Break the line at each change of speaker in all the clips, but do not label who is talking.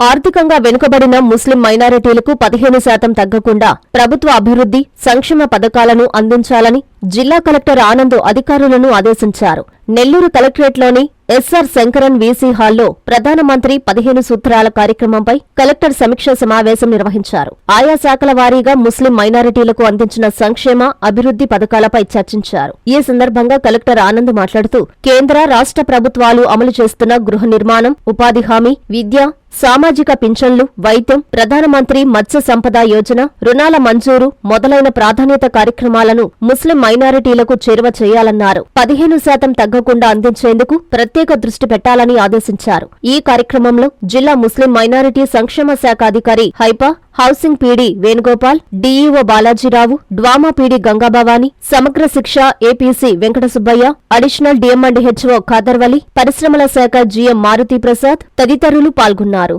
ఆర్థికంగా వెనుకబడిన ముస్లిం మైనారిటీలకు పదిహేను శాతం తగ్గకుండా ప్రభుత్వ అభివృద్ధి సంక్షేమ పథకాలను అందించాలని జిల్లా కలెక్టర్ ఆనంద్ అధికారులను ఆదేశించారు. నెల్లూరు కలెక్టరేట్లోని ఎస్ఆర్ శంకరన్ వీసీ హాల్లో ప్రధానమంత్రి పదిహేను సూత్రాల కార్యక్రమంపై కలెక్టర్ సమీక్ష సమావేశం నిర్వహించారు. ఆయా శాఖల వారీగా ముస్లిం మైనారిటీలకు అందించిన సంక్షేమ అభివృద్ధి పథకాలపై చర్చించారు. ఈ సందర్భంగా కలెక్టర్ ఆనంద్ మాట్లాడుతూ కేంద్ర రాష్ట్ర ప్రభుత్వాలు అమలు చేస్తున్న గృహ నిర్మాణం ఉపాధి హామీ విద్య సామాజిక పింఛన్లు వైద్యం ప్రధానమంత్రి మత్స్య సంపద యోజన రుణాల మంజూరు మొదలైన ప్రాధాన్యత కార్యక్రమాలను ముస్లిం మైనారిటీలకు చేరువ చేయాలన్నారు. పదిహేను శాతం తగ్గకుండా అందించేందుకు ప్రత్యేక దృష్టి పెట్టాలని ఆదేశించారు. ఈ కార్యక్రమంలో జిల్లా ముస్లిం మైనారిటీ సంక్షేమ శాఖ అధికారి హైపా housing PD Venugopal DEO Balajirao DWAMA PD Gangabhavani Samagra Shiksha APC Venkata Subbaiah additional DM and HO Khadervali పరిశ్రమల శాఖ జీఎం మారుతి ప్రసాద్ తదితరులు పాల్గొన్నారు.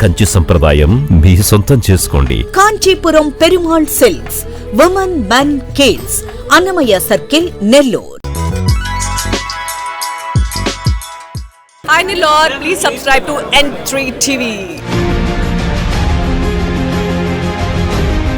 కంచి సంప్రదాయం మీ సొంతం చేసుకోండి.
Kanchipuram Perumal silks women men kids Annamayya circle Nellore.
Hi Nilor, please subscribe to N3 TV.